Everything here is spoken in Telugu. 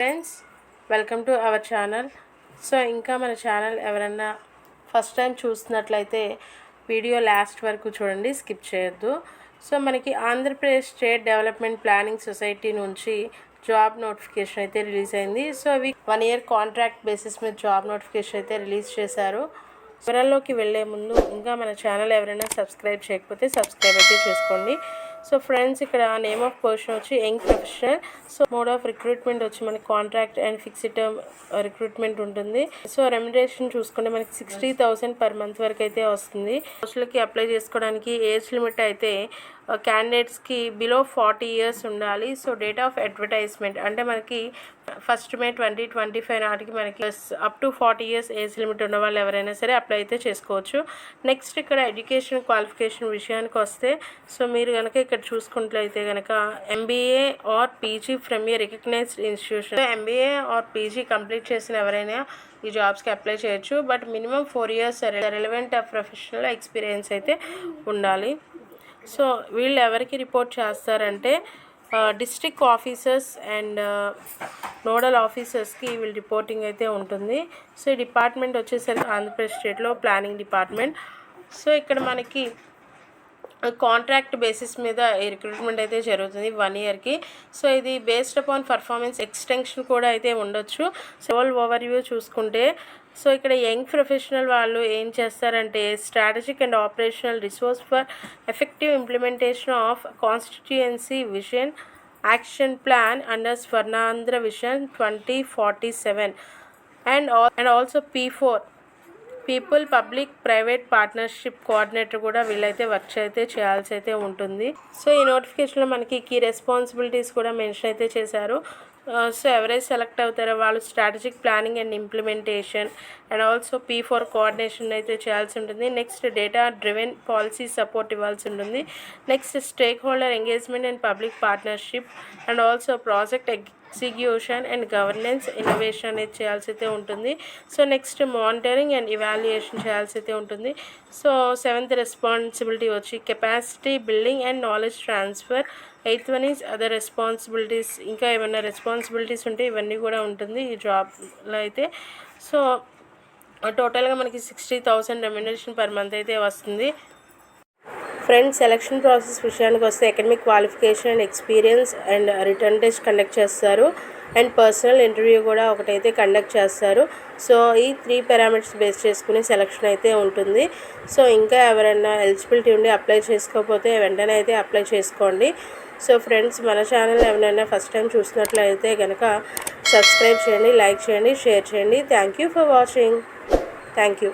Friends welcome to our channel so ఇంకా మన ఛానల్ ఎవరన్నా ఫస్ట్ టైం చూస్తున్నట్లయితే వీడియో లాస్ట్ వరకు చూడండి స్కిప్ చేయొద్దు. సో మనకి Andhra Pradesh state development planning society నుంచి జాబ్ నోటిఫికేషన్ అయితే రిలీజ్ అయింది. సో అవి వన్ ఇయర్ కాంట్రాక్ట్ బేసిస్ మీద జాబ్ నోటిఫికేషన్ అయితే రిలీజ్ చేశారు. వివరాల్లోకి వెళ్ళే ముందు ఇంకా మన ఛానల్ ఎవరైనా సబ్స్క్రైబ్ చేయకపోతే సబ్స్క్రైబ్ అయితే చేసుకోండి. సో ఫ్రెండ్స్ ఇక్కడ నేమ్ ఆఫ్ పొజిషన్ వచ్చి young professional. So mode of recruitment వచ్చి మనకి contract and fixed term recruitment ఉంటుంది. సో రెమ్యునరేషన్ చూసుకుంటే మనకి సిక్స్టీ థౌసండ్ పర్ మంత్ వరకు అయితే వస్తుంది. పోస్టులకి అప్లై చేసుకోవడానికి ఏజ్ లిమిట్ అయితే క్యాండిడేట్స్కి బిలో ఫార్టీ ఇయర్స్ ఉండాలి. సో డేట్ ఆఫ్ అడ్వర్టైజ్మెంట్ అంటే మనకి first May twenty twenty five నాటికి మనకి up to forty years age limit ఉన్న వాళ్ళు ఎవరైనా సరే అప్లై అయితే చేసుకోవచ్చు. నెక్స్ట్ ఇక్కడ ఎడ్యుకేషన్ క్వాలిఫికేషన్ విషయానికి వస్తే సో మీరు కనుక ఇక్కడ చూసుకున్నట్లయితే కనుక MBA or PG from a recognised institution MBA or PG complete చేసిన ఎవరైనా ఈ జాబ్స్కి అప్లై చేయొచ్చు. But minimum four years relevant professional experience అయితే ఉండాలి. సో వీళ్ళు ఎవరికి రిపోర్ట్ చేస్తారంటే డిస్ట్రిక్ట్ ఆఫీసర్స్ అండ్ నోడల్ ఆఫీసర్స్కి వీళ్ళు రిపోర్టింగ్ అయితే ఉంటుంది. సో ఈ డిపార్ట్మెంట్ వచ్చేసరికి ఆంధ్రప్రదేశ్ స్టేట్లో ప్లానింగ్ డిపార్ట్మెంట్ సో ఇక్కడ మనకి కాంట్రాక్ట్ బేసిస్ మీద రిక్రూట్మెంట్ అయితే జరుగుతుంది వన్ ఇయర్కి సో ఇది బేస్డ్ అపాన్ పర్ఫార్మెన్స్ ఎక్స్టెన్షన్ కూడా అయితే ఉండొచ్చు. సో ఓవర్ వ్యూ చూసుకుంటే సో ఇక్కడ యంగ్ ప్రొఫెషనల్ వాళ్ళు ఏం చేస్తారంటే strategic and operational resource for effective implementation of constituency vision action plan under Swarnandhra vision twenty forty seven and and also P four people public private partnership coordinator కూడా వీళ్ళైతే వర్క్ అయితే చేయాల్సి అయితే ఉంటుంది. సో ఈ నోటిఫికేషన్లో మనకి కీ రెస్పాన్సిబిలిటీస్ కూడా మెన్షన్ అయితే చేశారు. సో ఎవరైతే సెలెక్ట్ అవుతారో వాళ్ళు strategic planning and implementation and also P four coordination అయితే చేయాల్సి ఉంటుంది. Next data driven policy support ఇవ్వాల్సి ఉంటుంది. Next stakeholder engagement and public partnership and also project execution and governance innovation అనేది చేయాల్సి అయితే ఉంటుంది. So next monitoring and evaluation చేయాల్సి అయితే ఉంటుంది. సో సెవెంత్ రెస్పాన్సిబిలిటీ వచ్చి capacity building and knowledge transfer. Eighth one is other responsibilities. ఇంకా ఏమైనా రెస్పాన్సిబిలిటీస్ ఉంటే ఇవన్నీ కూడా ఉంటుంది ఈ జాబ్లో అయితే. సో టోటల్గా మనకి sixty thousand remuneration per month అయితే వస్తుంది. ఫ్రెండ్స్ సెలక్షన్ ప్రాసెస్ విషయానికి వస్తే academic qualification and experience and written test conduct చేస్తారు. అండ్ పర్సనల్ ఇంటర్వ్యూ కూడా ఒకటైతే కండక్ట్ చేస్తారు. సో ఈ త్రీ పారామీటర్స్ బేస్ చేసుకుని సెలక్షన్ అయితే ఉంటుంది. సో ఇంకా ఎవరైనా ఎలిజిబిలిటీ ఉండి అప్లై చేసుకోకపోతే వెంటనే అయితే అప్లై చేసుకోండి. సో ఫ్రెండ్స్ మన ఛానల్ ఎవరైనా ఫస్ట్ టైం చూసినట్లయితే కనుక సబ్స్క్రైబ్ చేయండి లైక్ చేయండి షేర్ చేయండి. Thank you for watching thank you